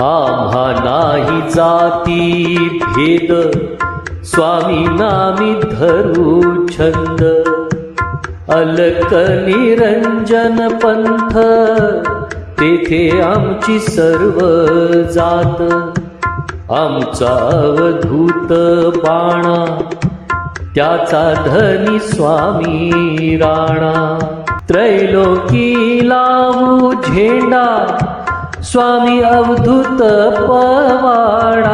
आम्हा नाही जाती भेद. स्वामी नामी धरू छंद. अलक निरंजन पंथ. तेथे आमची सर्व जात. आमचा अवधूत बाणा. त्याचा धनी स्वामी राणा. त्रैलोकी लावू झेंडा. स्वामी अवधूत पवाडा.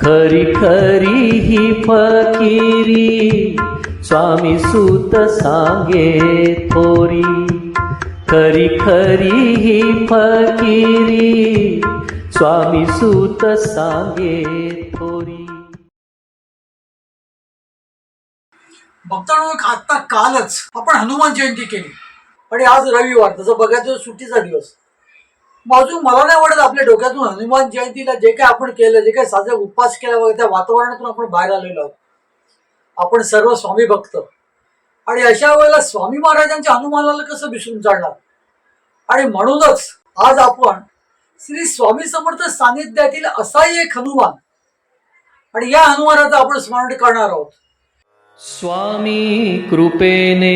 खरी खरी ही फकीरी. स्वामी सूत सांगे थोरी. खरी खरी ही फकीरी. स्वामी सूत सांगे थोरी. भक्तांनो आता कालच आपण हनुमान जयंती केली. आणि आज रविवार तसं बघायचं सुट्टीचा दिवस. बाजू मला नाही वाटत आपल्या डोक्यातून. हनुमान जयंतीला जे काही आपण केलं जे काही साजरे उपवास केला वगैरे त्या वातावरणातून आपण बाहेर आलेलो आहोत. आपण सर्व स्वामी भक्त. आणि अशा वेळेला स्वामी महाराजांच्या हनुमानाला कसं विसरून चालणार? आणि म्हणूनच आज आपण श्री स्वामी समर्थ सानिध्यातील असाही एक हनुमान. आणि या हनुमानाचं आपण स्मरण करणार आहोत. स्वामी कृपेने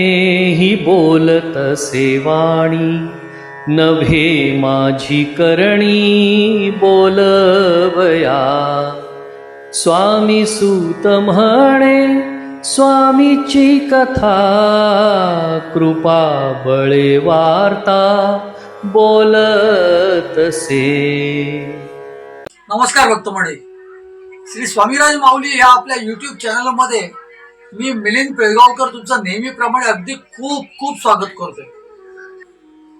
ही बोलत सेवाणी. नव्हे माझी करणी बोलवया. स्वामी सूत म्हणे स्वामीची कथा कृपा बळे वार्ता बोलतसे. नमस्कार भक्त म्हणे श्री स्वामीराज माऊली या आपल्या युट्यूब चॅनलमध्ये मी मिलिंद पेळगावकर तुमचं नेहमीप्रमाणे अगदी खूप खूप स्वागत करतोय.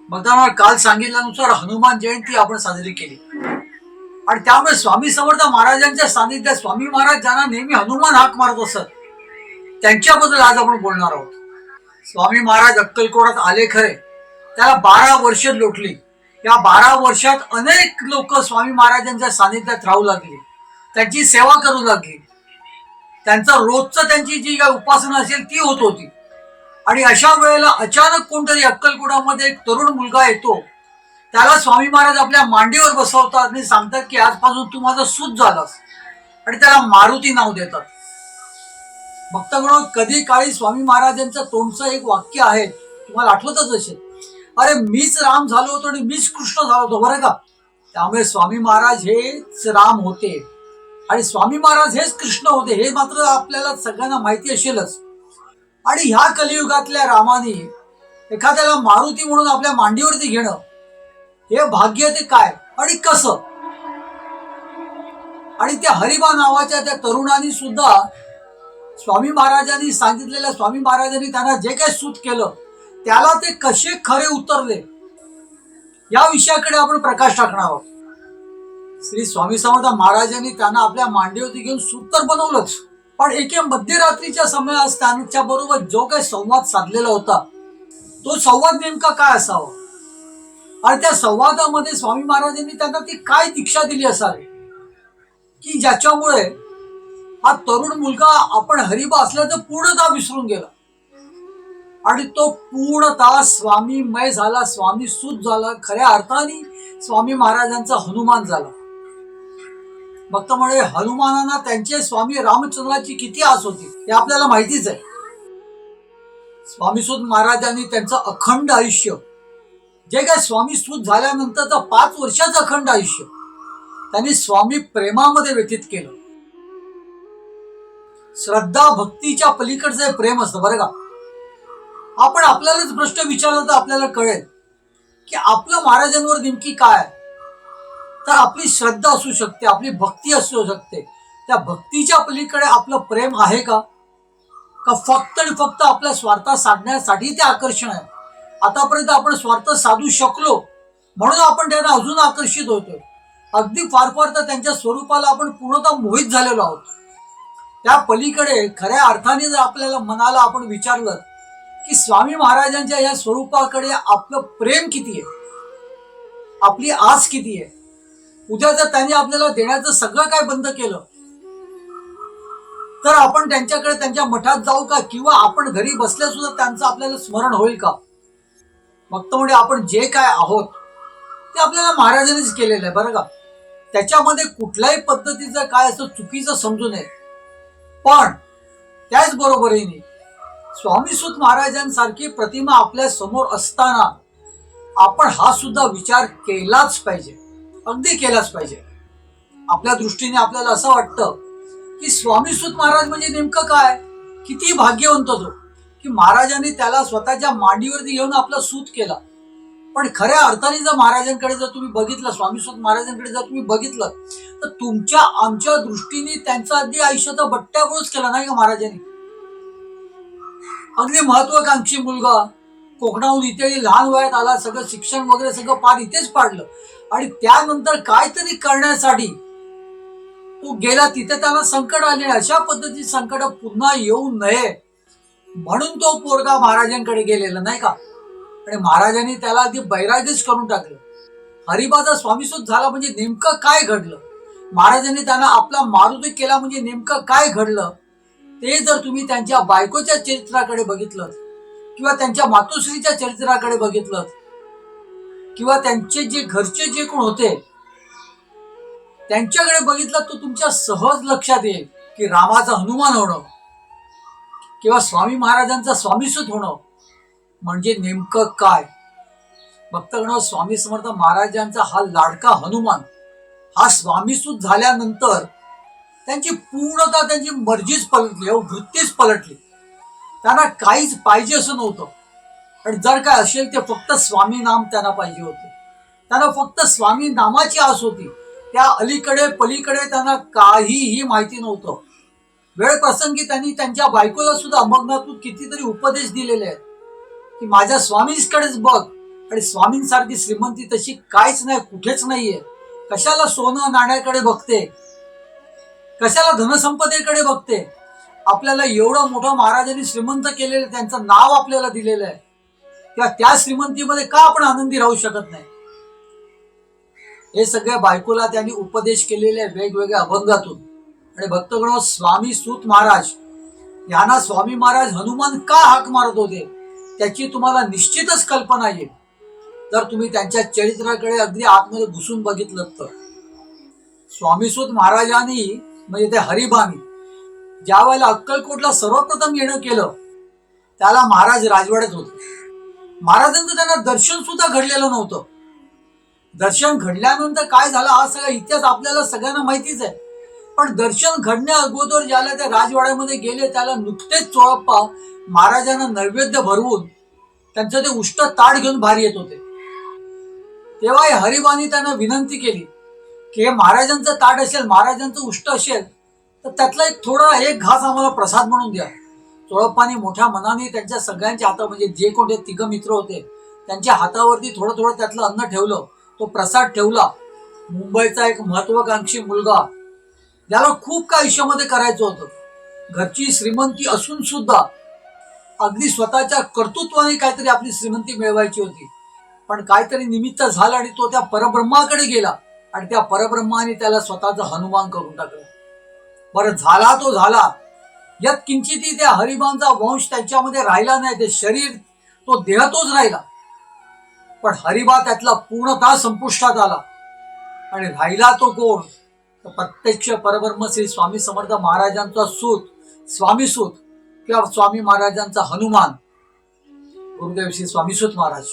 भक्तांना काल सांगितल्यानुसार हनुमान जयंती आपण साजरी केली. आणि त्यामुळे स्वामी समर्थ महाराजांच्या सानिध्यात स्वामी महाराज ज्यांना नेहमी हनुमान हाक मारत असत. त्यांच्याबद्दल आज आपण बोलणार आहोत. स्वामी महाराज अक्कलकोटात आले खरे. त्याला बारा वर्ष लोटली. या बारा वर्षात अनेक लोक स्वामी महाराजांच्या सानिध्यात राहू लागली. त्यांची सेवा करू लागली. त्यांचा रोजचं त्यांची जी काय उपासना असेल ती होत होती. आणि अशा वेळेला अचानक कोणतरी अक्कलकोटामध्ये एक तरुण मुलगा येतो. त्याला स्वामी महाराज आपल्या मांडीवर बसवतात आणि सांगतात की आजपासून तू माझा सूत झालास. आणि त्याला मारुती नाव देतात. भक्तगण कधी काळी स्वामी महाराजांचं तोंडचं एक वाक्य आहे तुम्हाला आठवतच असेल. अरे मीच राम झालो होतो आणि मीच कृष्ण झालो होतो बरं का? त्यामुळे स्वामी महाराज हेच राम होते. आणि स्वामी महाराज हेच कृष्ण होते हे मात्र आपल्याला सगळ्यांना माहिती असेलच. आणि ह्या कलियुगातल्या रामाने एखाद्याला मारुती म्हणून आपल्या मांडीवरती घेणं हे भाग्य ते काय आणि कसं? आणि त्या हरिबा नावाच्या त्या तरुणांनी सुद्धा स्वामी महाराजांनी सांगितलेल्या स्वामी महाराजांनी त्यांना जे काही सूत केलं त्याला ते कसे खरे उतरले या विषयाकडे आपण प्रकाश टाकणार आहोत. श्री स्वामी समर्थ महाराजांनी त्यांना आपल्या मांडीवरती घेऊन सूत तर बनवलंच. पण एके मध्यरात्रीच्या समयास त्यांच्या बरोबर जो काही संवाद साधलेला होता तो संवाद नेमका काय असावा? आणि त्या संवादामध्ये स्वामी महाराजांनी त्यांना ती काय दीक्षा दिली असावी? की ज्याच्यामुळे हा तरुण मुलगा आपण हरिबा असल्याचं पूर्णतः विसरून गेला. आणि तो पूर्णतः स्वामीमय झाला स्वामी सुत झाला खऱ्या अर्थाने स्वामी महाराजांचा हनुमान झाला. भक्त म्हणे हनुमानांना त्यांचे स्वामी रामचंद्राची किती आस होती हे आपल्याला माहितीच आहे. स्वामीसूत महाराजांनी त्यांचं अखंड आयुष्य जे काय स्वामीसूत झाल्यानंतरचं पाच वर्षाचं अखंड आयुष्य त्यांनी स्वामी प्रेमामध्ये व्यतीत केलं. श्रद्धा भक्तीच्या पलीकडचं हे प्रेम असतं बरं का? आपण आपल्यालाच प्रश्न विचारला तर आपल्याला कळेल की आपलं महाराजांवर नेमकी काय आहे? तर आपली श्रद्धा असू शकते आपली भक्ती असू शकते. त्या भक्तीच्या पलीकडे आपलं प्रेम आहे का? का फक्त आणि फक्त आपल्या स्वार्थ साधण्यासाठी ते आकर्षण आहे? आतापर्यंत आपण स्वार्थ साधू शकलो म्हणून आपण त्यांना अजून आकर्षित होतोय. अगदी फार फार तर त्यांच्या स्वरूपाला आपण पूर्णतः मोहित झालेलो आहोत. त्या पलीकडे खऱ्या अर्थाने जर आपल्याला मनाला आपण विचारलं की स्वामी महाराजांच्या या स्वरूपाकडे आपलं प्रेम किती आहे? आपली आस किती आहे? उद्या जर त्यांनी आपल्याला देण्याचं सगळं काय बंद केलं तर आपण त्यांच्याकडे त्यांच्या मठात जाऊ का? किंवा आपण घरी बसल्या सुद्धा त्यांचं आपल्याला स्मरण होईल का? फक्त म्हणजे आपण जे काय आहोत ते आपल्याला महाराजांनीच केलेलं आहे बरं का? त्याच्यामध्ये कुठल्याही पद्धतीचं काय असं चुकीचं समजू नये. पण त्याच बरोबरीने स्वामी महाराजांसारखी प्रतिमा आपल्यासमोर असताना आपण हा सुद्धा विचार केलाच पाहिजे. अगदी केलाच पाहिजे. आपल्या दृष्टीने आपल्याला असं वाटतं की स्वामी सुत महाराज म्हणजे नेमकं काय? किती भाग्यवंत तो. की महाराजांनी त्याला स्वतःच्या मांडीवरती घेऊन आपला सूत केला. पण खऱ्या अर्थाने जर महाराजांकडे जर तुम्ही बघितलं स्वामी सुत महाराजांकडे जर तुम्ही बघितलं तर तुमच्या आमच्या दृष्टीने त्यांचा अगदी आयुष्याचा बट्ट्याबोळच केला नाही का महाराजांनी? अगदी महत्वाकांक्षी मुलगा कोकणाहून इथे लहान वयात आला सगळं शिक्षण वगैरे सगळं पार इथेच पाडलं. आणि त्यानंतर काहीतरी करण्यासाठी तो गेला तिथे त्याला संकट आले. अशा पद्धतीची संकट पुन्हा येऊ नये. म्हणून तो पोरगा महाराजांकडे गेलेला नाही का? आणि महाराजांनी त्याला अगदी बैरागीच करून टाकलं. हरिबाचा स्वामीसुत झाला म्हणजे नेमकं काय घडलं? महाराजांनी त्यांना आपला मारुती केला म्हणजे नेमकं काय घडलं? ते जर तुम्ही त्यांच्या बायकोच्या चरित्राकडे बघितलं किंवा त्यांच्या मातोश्रीच्या चरित्राकडे बघितलं किंवा त्यांचे जे घरचे जे कोण होते त्यांच्याकडे बघितलं तर तुमच्या सहज लक्षात येईल की रामाचा हनुमान होणं किंवा स्वामी महाराजांचा स्वामीसूत होणं म्हणजे नेमकं काय? भक्तगण स्वामी समर्थ महाराजांचा हा लाडका हनुमान हा स्वामीसूत झाल्यानंतर त्यांची पूर्णता त्यांची मर्जीच पलटली हो, वृत्तीच पलटली. त्यांना काहीच पाहिजे असं नव्हतं. आणि जर काय असेल ते फक्त स्वामी नाम त्यांना पाहिजे होते. त्यांना फक्त स्वामी नामाची आस होती. त्या अलीकडे पलीकडे त्यांना काहीही माहिती नव्हतं. वेळ प्रसंगी त्यांनी त्यांच्या बायकोला सुद्धा अमरनाथून कितीतरी उपदेश दिलेले आहेत. की माझ्या स्वामींकडेच बघ. आणि स्वामींसारखी श्रीमंती तशी काहीच नाही कुठेच नाहीये. कशाला सोनं नाण्याकडे बघते? कशाला धनसंपदेकडे बघते? आपल्याला एवढं मोठं महाराजांनी श्रीमंत केलेलं त्यांचं नाव आपल्याला दिलेलं आहे. किंवा त्या श्रीमंतीमध्ये का आपण आनंदी राहू शकत नाही? हे सगळ्या बायकोला त्यांनी उपदेश केलेले आहे वेगवेगळ्या अभंगातून. आणि भक्तगण स्वामी सूत महाराज यांना स्वामी महाराज हनुमान का हाक मारत होते? त्याची तुम्हाला निश्चितच कल्पना येईल. जर तुम्ही त्यांच्या चरित्राकडे अगदी आतमध्ये घुसून बघितलं तर. स्वामीसूत महाराजांनी म्हणजे ते हरिभानी ज्या वेळेला अक्कलकोटला सर्वप्रथम येणं केलं त्याला महाराज राजवाड्यात होते. महाराजांचं त्यांना दर्शन सुद्धा घडलेलं नव्हतं. दर्शन घडल्यानंतर काय झालं हा सगळा इतिहास आपल्याला सगळ्यांना माहितीच आहे. पण दर्शन घडण्या अगोदर ज्याला त्या राजवाड्यामध्ये गेले त्याला नुकतेच चोळप्पा महाराजांना नैवेद्य भरवून त्यांचं ते उष्ट ताट घेऊन भारी येत होते. तेव्हा हरिबानी त्यांना विनंती केली की हे महाराजांचं ताट असेल महाराजांचं उष्ट असेल तर त्यातला एक थोडा एक घास आम्हाला प्रसाद म्हणून द्या. चोळप्पानी मोठ्या मनाने त्यांच्या सगळ्यांच्या हाता म्हणजे जे कोणते तिघ मित्र होते त्यांच्या हातावरती थोडं थोडं त्यातलं अन्न ठेवलं. तो प्रसाद ठेवला. मुंबईचा एक महत्वाकांक्षी मुलगा. ज्याला खूप काय आयुष्यामध्ये करायचं होतं. घरची श्रीमंती असून सुद्धा अगदी स्वतःच्या कर्तृत्वाने काहीतरी आपली श्रीमंती मिळवायची होती. पण काहीतरी निमित्त झालं आणि तो त्या परब्रह्माकडे गेला. आणि त्या परब्रह्माने त्याला स्वतःचा हनुमान करून टाकलं. बरं झाला तो झाला. यात किंचितही त्या हरिबांचा वंश त्यांच्यामध्ये राहिला नाही ते शरीर तो देहतोच राहिला. पण हरिबा त्यातला पूर्णतः संपुष्टात आला. आणि राहिला तो कोण? तर प्रत्यक्ष परब्रह्म श्री स्वामी समर्थ महाराजांचा सूत स्वामी सूत किंवा स्वामी महाराजांचा हनुमान. गुरुदेव श्री स्वामीसूत महाराज.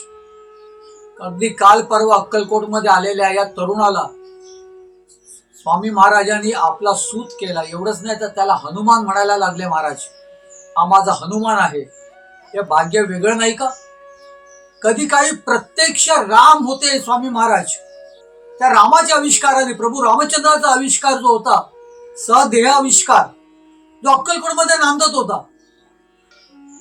अगदी काल परवा अक्कलकोटमध्ये आलेल्या या तरुणाला स्वामी महाराजांनी आपला सूत केला. एवढंच नाही तर त्याला हनुमान म्हणायला लागले महाराज. हा माझा हनुमान आहे. हे भाग्य वेगळं नाही का? कधी काही प्रत्यक्ष राम होते स्वामी महाराज. त्या रामाच्या आविष्काराने प्रभू रामचंद्राचा आविष्कार जो होता सदेह आविष्कार जो अक्कलकोटमध्ये नांदत होता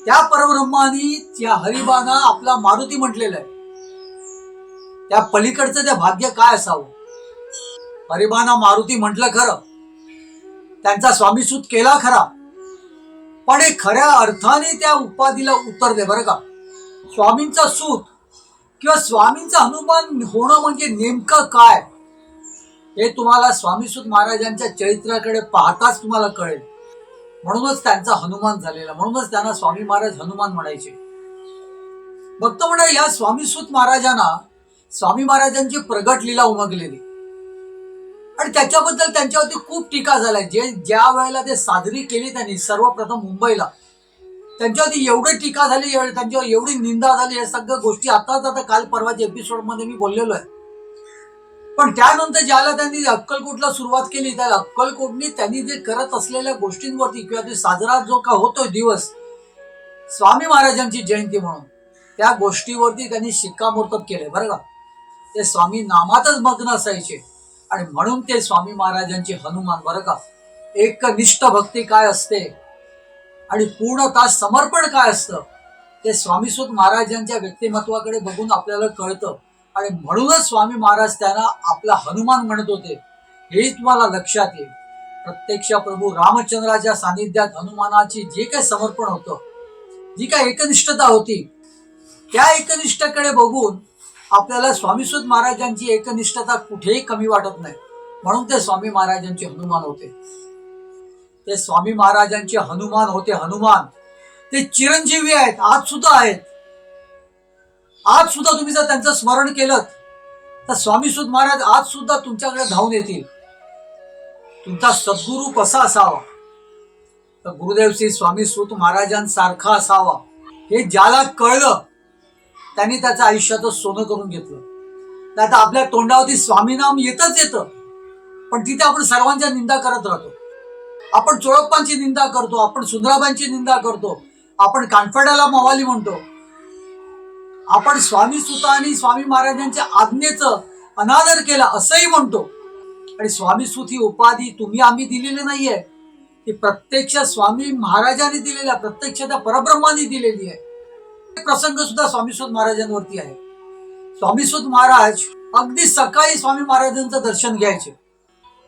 त्या परब्रह्मानी त्या हरिबाना आपला मारुती म्हटलेला आहे. त्या पलीकडचं ते भाग्य काय असावं? परिबाना मारुती म्हटलं खरं. त्यांचा स्वामीसूत केला खरा. पण हे खऱ्या अर्थाने त्या उपाधीला उतरले बरं का. स्वामींचा सूत किंवा स्वामींचा हनुमान होणं म्हणजे नेमकं काय? हे तुम्हाला स्वामीसूत महाराजांच्या चरित्राकडे पाहताच तुम्हाला कळेल. म्हणूनच त्यांचा हनुमान झालेला म्हणूनच त्यांना स्वामी महाराज हनुमान म्हणायचे. भक्त म्हणा या स्वामीसूत महाराजांना स्वामी महाराजांची प्रगट लीला उमगलेली. आणि त्याच्याबद्दल त्यांच्यावरती खूप टीका झाल्या. जे ज्या वेळेला ते साजरी केली त्यांनी सर्वप्रथम मुंबईला त्यांच्यावरती एवढी टीका झाली त्यांच्यावर एवढी निंदा झाली या सगळ्या गोष्टी आताच आता काल परवाच्या एपिसोडमध्ये मी बोललेलो आहे. पण त्यानंतर ज्याला त्यांनी अक्कलकोटला सुरुवात केली त्या अक्कलकोटनी त्यांनी जे करत असलेल्या गोष्टींवरती किंवा ते साजरा जो का होतोय दिवस स्वामी महाराजांची जयंती म्हणून त्या गोष्टीवरती त्यांनी शिक्कामोर्तब केले बरं का? ते स्वामी नामातच मग्न असायचे. आणि म्हणून ते स्वामी महाराजांची हनुमान बरं का? एकनिष्ठ भक्ती काय असते? आणि पूर्णतः समर्पण काय असतं? ते स्वामीसुत महाराजांच्या व्यक्तिमत्वाकडे बघून आपल्याला कळतं. आणि म्हणूनच स्वामी महाराज त्यांना आपला हनुमान म्हणत होते. हे तुम्हाला लक्षात येईल. प्रत्यक्ष प्रभू रामचंद्राच्या सानिध्यात हनुमानाची जे काही समर्पण होतं जी काय एकनिष्ठता होती त्या एकनिष्ठकडे बघून आपल्याला स्वामीसूत महाराजांची एकनिष्ठता कुठेही कमी वाटत नाही. म्हणून ते स्वामी महाराजांचे हनुमान होते. ते स्वामी महाराजांचे हनुमान होते. हनुमान ते चिरंजीवी आहेत. आज सुद्धा आहेत. आज सुद्धा तुम्ही जर त्यांचं स्मरण केलं तर स्वामीसूत महाराज आज सुद्धा तुमच्याकडे धावून येतील. तुमचा सद्गुरू कसा असावा? तर गुरुदेव श्री स्वामी सुत महाराजांसारखा असावा. हे ज्याला कळलं त्यांनी त्याचं आयुष्याचं सोनं करून घेतलं. तर आता आपल्या तोंडावरती स्वामीनाम येतच येतं. पण तिथे आपण सर्वांच्या निंदा करत राहतो. आपण चोळप्पांची निंदा करतो आपण सुंदराबांची निंदा करतो आपण कानफड्याला मवाली म्हणतो. आपण स्वामी सुता आणि स्वामी महाराजांच्या आज्ञेचं अनादर केला असंही म्हणतो. आणि स्वामी सुत ही उपाधी तुम्ही आम्ही दिलेली नाहीये. ती प्रत्यक्ष स्वामी महाराजांनी दिलेल्या प्रत्यक्ष त्या परब्रह्माने दिलेली आहे. प्रसंग सुद्धा स्वामीसूत महाराजांवरती आहे. स्वामीसूत महाराज अगदी सकाळी स्वामी महाराजांचं दर्शन घ्यायचे.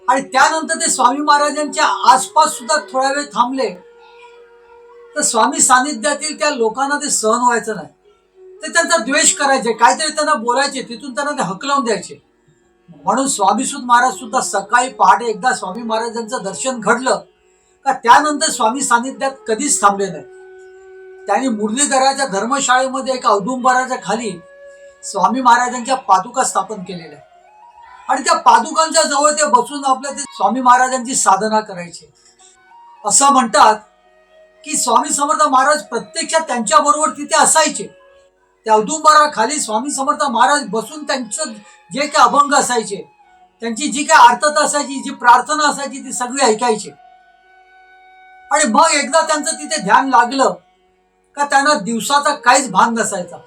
आणि त्यानंतर ते स्वामी महाराजांच्या आसपास सुद्धा थोडा वेळ थांबले. तर स्वामी सानिध्यातील त्या लोकांना ते सहन व्हायचं नाही. ते त्यांचा द्वेष करायचे काहीतरी त्यांना बोलायचे तिथून त्यांना ते हकलवून द्यायचे. म्हणून स्वामीसूत महाराज सुद्धा सकाळी पहाटे एकदा स्वामी महाराजांचं दर्शन घडलं. का त्यानंतर स्वामी सानिध्यात कधीच थांबले नाही. त्यांनी मुरलीधराच्या धर्मशाळेमध्ये एका औदुंबराच्या खाली स्वामी महाराजांच्या पादुका स्थापन केलेल्या. आणि त्या पादुकांच्या जवळ ते बसून आपल्या ते स्वामी महाराजांची साधना करायचे. असं म्हणतात की स्वामी समर्थ महाराज प्रत्यक्षात त्यांच्या बरोबर तिथे असायचे. त्या औदुंबराखाली स्वामी समर्थ महाराज बसून त्यांचं जे काही अभंग असायचे त्यांची जी काही आर्तता असायची जी प्रार्थना असायची ती सगळी ऐकायची. आणि मग एकदा त्यांचं तिथे ध्यान लागलं का त्यांना दिवसाचा काहीच भान नसायचा.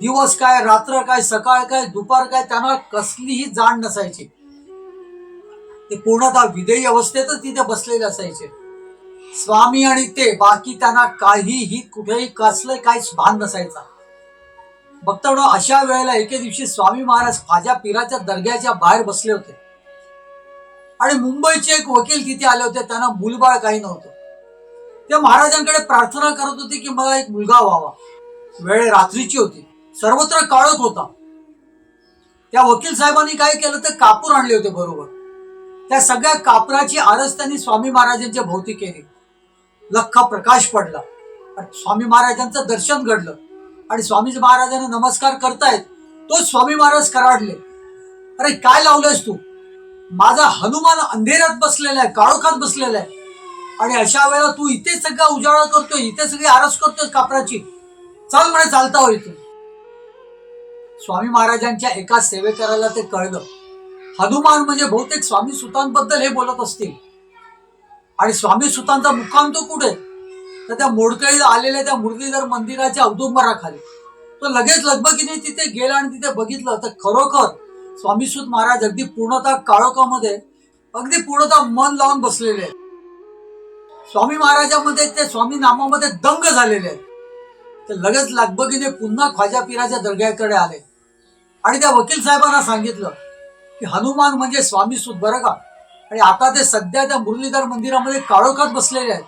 दिवस काय रात्र काय सकाळ काय दुपार काय त्यांना कसलीही जाण नसायची. ते पूर्णतः विदेयी अवस्थेतच तिथे बसलेले असायचे. स्वामी आणि ते बाकी त्यांना काहीही कुठेही कसलं काहीच भान नसायचा. बघता अशा वेळेला एके दिवशी स्वामी महाराज खाजा पीराच्या दर्ग्याच्या बाहेर बसले होते. आणि मुंबईचे एक वकील तिथे आले होते त्यांना मुलबाळ काही नव्हतं. ते महाराजांकडे प्रार्थना करत होते की मला एक मुलगा व्हावा. वेळ रात्रीची होती. सर्वत्र काळत होता. त्या वकील साहेबांनी काय केलं? तर कापूर आणले होते बरोबर. त्या सगळ्या कापराची आरस त्यांनी स्वामी महाराजांच्या भोवती केली. लख्खा प्रकाश पडला. स्वामी महाराजांचं दर्शन घडलं. आणि स्वामी महाराजांना नमस्कार करतायत तो स्वामी महाराज कराडले. अरे काय लावलंयस तू? माझा हनुमान अंधेरात बसलेला आहे काळोखात बसलेला आहे. आणि अशा वेळेला तू इथे सगळा उजाळा करतोय इथे सगळी आरस करतोय कापराची. चल म्हणे चालता हो इथून. स्वामी महाराजांच्या एका सेवेकराला ते कळलं. हनुमान म्हणजे बहुतेक स्वामी सुतांबद्दल हे बोलत असतील. आणि स्वामी सुतांचा मुक्काम तो कुठे? तर त्या मोडकळीला आलेल्या त्या मुरलीधर मंदिराच्या औदुंबराखाली. तो लगेच लगबगीने तिथे गेला आणि तिथे बघितलं तर खरोखर स्वामीसुत महाराज अगदी पूर्णतः काळोखामध्ये अगदी पूर्णतः मन लावून बसलेले आहेत. स्वामी महाराजामध्ये ते स्वामी नामामध्ये दंग झालेले आहेत. ते लगेच लगबगीने पुन्हा ख्वाजा पिराच्या दर्ग्याकडे आले. आणि त्या वकील साहेबांना सांगितलं की हनुमान म्हणजे स्वामी सुत बरं का? आणि आता ते सध्या त्या मुरलीधर मंदिरामध्ये काळोखात बसलेले आहेत.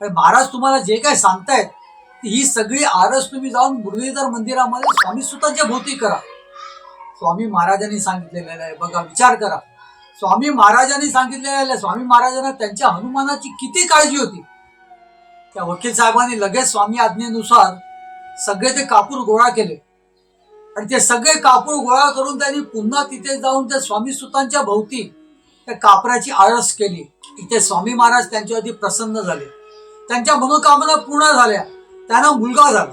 आणि महाराज तुम्हाला जे काय सांगतायत ही सगळी आरस तुम्ही जाऊन मुरलीधर मंदिरामध्ये स्वामी सुतांच्या भोवती करा. स्वामी महाराजांनी सांगितलेलं आहे बघा विचार करा. स्वामी महाराजांनी सांगितलेलं स्वामी महाराजांना त्यांच्या हनुमानाची किती काळजी होती. त्या वकील साहेबांनी लगेच स्वामी आज्ञेनुसार सगळे ते कापूर गोळा केले. आणि ते सगळे कापूर गोळा करून त्यांनी पुन्हा तिथे जाऊन त्या स्वामी सुतांच्या भोवती त्या कापराची आळस केली. इथे स्वामी महाराज त्यांच्यावरती प्रसन्न झाले. त्यांच्या मनोकामना पूर्ण झाल्या. त्यांना मुलगा झाला.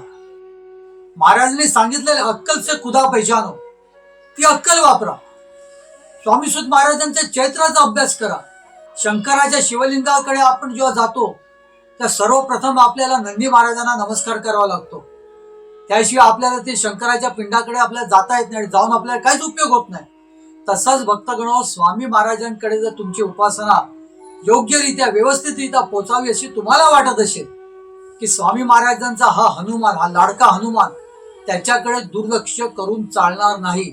महाराजांनी सांगितलेले अक्कल से खुदा पैशानो ती अक्कल वापरा. स्वामी सुत महाराजांच्या चैत्राचा अभ्यास करा. शंकराच्या शिवलिंगाकडे आपण जेव्हा जातो तर सर्वप्रथम आपल्याला नंदी महाराजांना नमस्कार करावा लागतो. त्याशिवाय आपल्याला ते शंकराच्या पिंडाकडे आपल्याला जाता येत नाही जाऊन आपल्याला काहीच उपयोग होत नाही. तसंच भक्तगण स्वामी महाराजांकडे जर तुमची उपासना योग्यरित्या व्यवस्थितरित्या पोचावी अशी तुम्हाला वाटत असेल की स्वामी महाराजांचा हा हनुमान हा लाडका हनुमान त्याच्याकडे दुर्लक्ष करून चालणार नाही.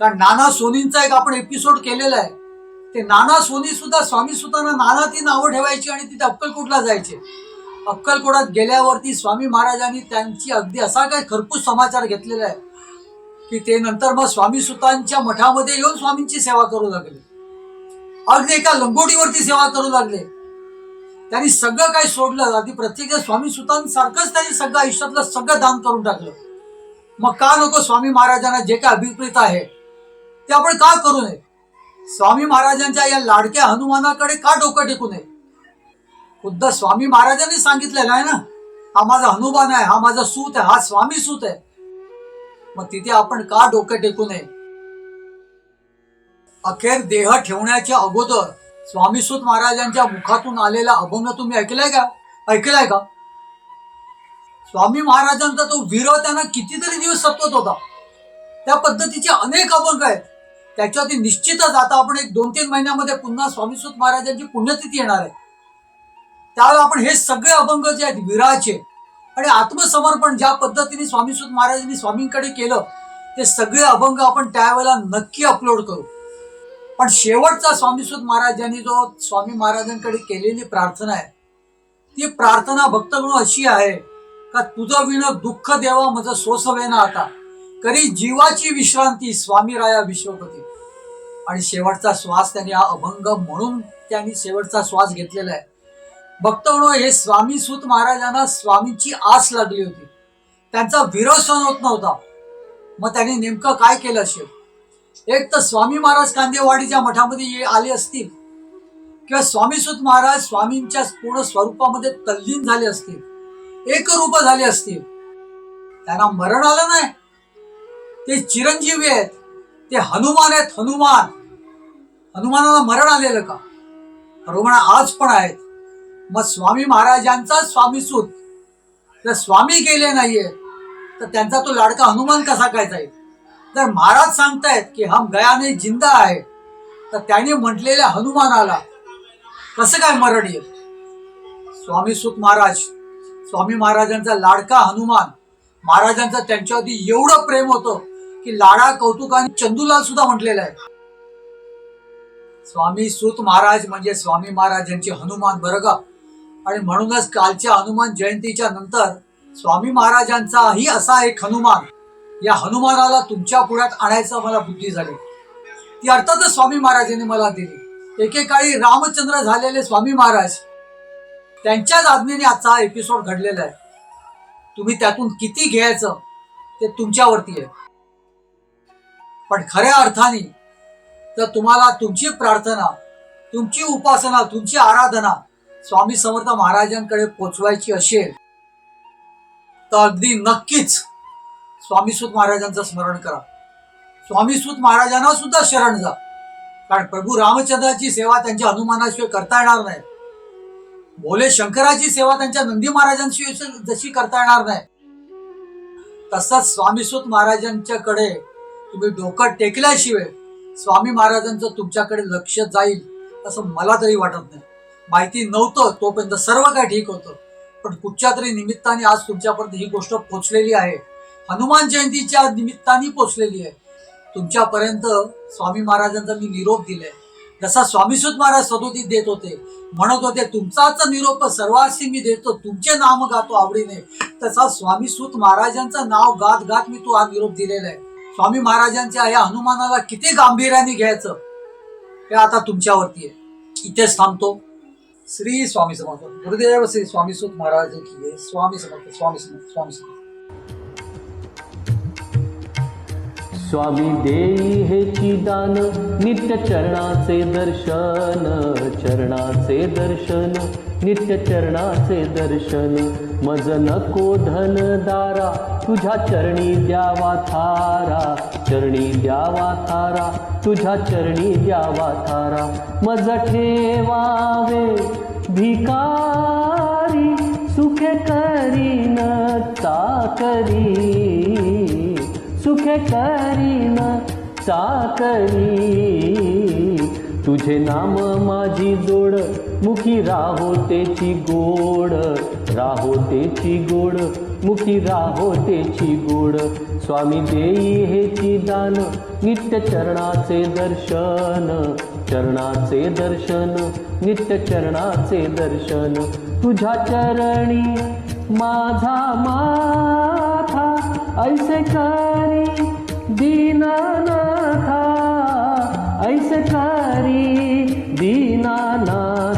कारण नाना सोनींचा एक आपण एपिसोड केलेला आहे. ते नाना सोनी सुद्धा स्वामी सुतांना नाना ती नावं ठेवायची आणि तिथे अक्कलकोटला जायचे. अक्कलकोटात गेल्यावरती स्वामी महाराजांनी त्यांची अगदी असा काय खरपूस समाचार घेतलेला आहे की ते नंतर मग स्वामी सुतांच्या मठामध्ये येऊन स्वामींची सेवा करू लागले. अगदी एका लंगोटीवरती सेवा करू लागले. त्यांनी सगळं काही सोडलं. अगदी प्रत्येक स्वामी सुतांसारखंच त्यांनी सगळं आयुष्यातलं सगळं दान करून टाकलं. मग का नको स्वामी महाराजांना जे काय अभिप्रेत आहे ते आपण का करू नये? स्वामी महाराजांच्या या लाडक्या हनुमानाकडे का डोकं टेकू नये? खुद्द स्वामी महाराजांनी सांगितलेलं आहे ना हा माझा हनुमान आहे हा माझा सूत आहे हा स्वामी सूत आहे. मग तिथे आपण का डोकं टेकू नये? अखेर देह ठेवण्याच्या अगोदर स्वामीसूत महाराजांच्या मुखातून आलेला अभंग तुम्ही ऐकलाय का? ऐकलाय का? स्वामी महाराजांचा तो विरह त्यांना कितीतरी दिवस सतवत होता. त्या पद्धतीचे अनेक अभंग आहेत. त्याच्यावरती निश्चितच आता आपण एक दोन तीन महिन्यामध्ये पुन्हा स्वामीसूत महाराजांची पुण्यतिथी येणार आहे. त्यावेळेला आपण हे सगळे अभंग जे आहेत विराचे आणि आत्मसमर्पण ज्या पद्धतीने स्वामीसूत महाराजांनी स्वामींकडे केलं ते सगळे अभंग आपण त्यावेळेला नक्की अपलोड करू. पण शेवटचा स्वामीसूत महाराजांनी जो स्वामी महाराजांकडे केलेली प्रार्थना आहे ती प्रार्थना भक्तगण अशी आहे का तुझं विण दुःख देवा माझं सोसवेना आता. करी जीवाची विश्रांती स्वामी राया विश्वपती. आणि शेवटचा श्वास त्यांनी हा अभंग म्हणून त्यांनी शेवटचा श्वास घेतलेला आहे. भक्तगणो हे स्वामी सूत महाराजांना स्वामींची आस लागली होती. त्यांचा विरोध सहन होत नव्हता. मग त्यांनी नेमकं काय केलं असेल? एक तर स्वामी महाराज कांदेवाडीच्या मठामध्ये आले असतील. किंवा स्वामीसुत महाराज स्वामींच्या पूर्ण स्वरूपामध्ये तल्लीन झाले असतील. एकरूप झाले असतील. त्यांना मरण आलं नाही. ते चिरंजीवी आहेत. ते हनुमान आहेत हनुमान. हनुमानाला मरण आलेलं का? हनुमान आज पण आहेत. मग स्वामी महाराजांचा स्वामी सुत जर स्वामी गेले नाहीये तर त्यांचा तो लाडका हनुमान कसा काय जाईल? जर महाराज सांगतायत की हम गयाने जिंदा आहे तर त्याने म्हटलेल्या हनुमानाला कसं काय मरण येईल? स्वामी सुत महाराज स्वामी महाराजांचा लाडका हनुमान महाराजांचा त्यांच्यावरती एवढं प्रेम होतं की लाडा कौतुकाने चंदूलाल सुद्धा म्हटलेलं आहे. स्वामी सुत महाराज म्हणजे स्वामी महाराजांचे हनुमान बरं का आणि म्हणूनच कालच्या हनुमान जयंतीच्या नंतर स्वामी महाराजांचाही असा एक हनुमान या हनुमानाला तुमच्या पुढ्यात आणायचं मला बुद्धी झाली. ती अर्थातच स्वामी महाराजांनी मला दिली. एकेकाळी रामचंद्र झालेले स्वामी महाराज त्यांच्याच आज्ञेने आजचा हा एपिसोड घडलेला आहे. तुम्ही त्यातून किती घ्यायचं ते तुमच्यावरती आहे. पण खऱ्या अर्थाने तर तुम्हाला तुमची प्रार्थना तुमची उपासना तुमची आराधना स्वामी समर्थ महाराजांकडे पोचवायची असेल तर अगदी नक्कीच स्वामीसूत महाराजांचं स्मरण करा. स्वामीसूत महाराजांना सुद्धा शरण जा. कारण प्रभू रामचंद्राची सेवा त्यांच्या हनुमानाशिवाय करता येणार नाही. भोले शंकराची सेवा त्यांच्या नंदी महाराजांशिवाय जशी करता येणार नाही. तसंच स्वामीसूत महाराजांच्याकडे तुम्ही डोकं टेकल्याशिवाय स्वामी महाराजांचं तुमच्याकडे लक्ष जाईल असं मला तरी वाटत नाही. माहिती नव्हतं तोपर्यंत सर्व काय ठीक होतं. पण कुठच्या तरी निमित्ताने आज तुमच्यापर्यंत ही गोष्ट पोचलेली आहे. हनुमान जयंतीच्या निमित्ताने पोचलेली आहे. तुमच्यापर्यंत स्वामी महाराजांचा मी निरोप दिलाय. जसा स्वामीसुत महाराज सदोतीत देत होते म्हणत होते तुमचाच निरोप सर्वांशी मी देतो तुमचे नाम गातो आवडीने. तसा स्वामीसूत महाराजांचं नाव गात गात मी तो हा निरोप दिलेला आहे. स्वामी महाराजांच्या या हनुमानाला किती गांभीर्याने घ्यायचं हे आता तुमच्यावरती आहे. इथेच थांबतो. श्री स्वामी समर्थ. गुरुदेव श्री स्वामी सुत महाराज की स्वामी समर्थ स्वामी समर्थ स्वामी समर्थ. स्वामी देई हे चिदान नित्य चरणाचे दर्शन चरणाचे दर्शन. नित्य चरणाचे दर्शन. मज नको धन दारा तुझ्या चरणी द्यावा थारा. चरणी द्यावा थारा तुझ्या चरणी द्यावा थारा. मज ठेवावे भिकारी सुखे करीन चाकरी. सुखे करीन चाकरी. तुझे नाम माझी जोड मुखी राहोतेची गोड राहोतेची गोड मुखी राहो तेची गोड. स्वामी देई हेची दान नित्य चरणाचे दर्शन. चरणाचे दर्शन नित्य चरणाचे दर्शन. तुझ्या चरणी माझा माथा ऐसे करी दीनानाथा. ऐसे करी दीनानाथा.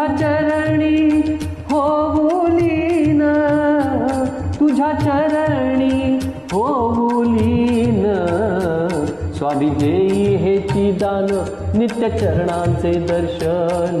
तुझ्या चरणी होऊलीन तुझ्या चरणी होऊलीन स्वामी देई हेची दान नित्य चरणांचे दर्शन.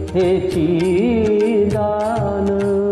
বুঝেছি দানা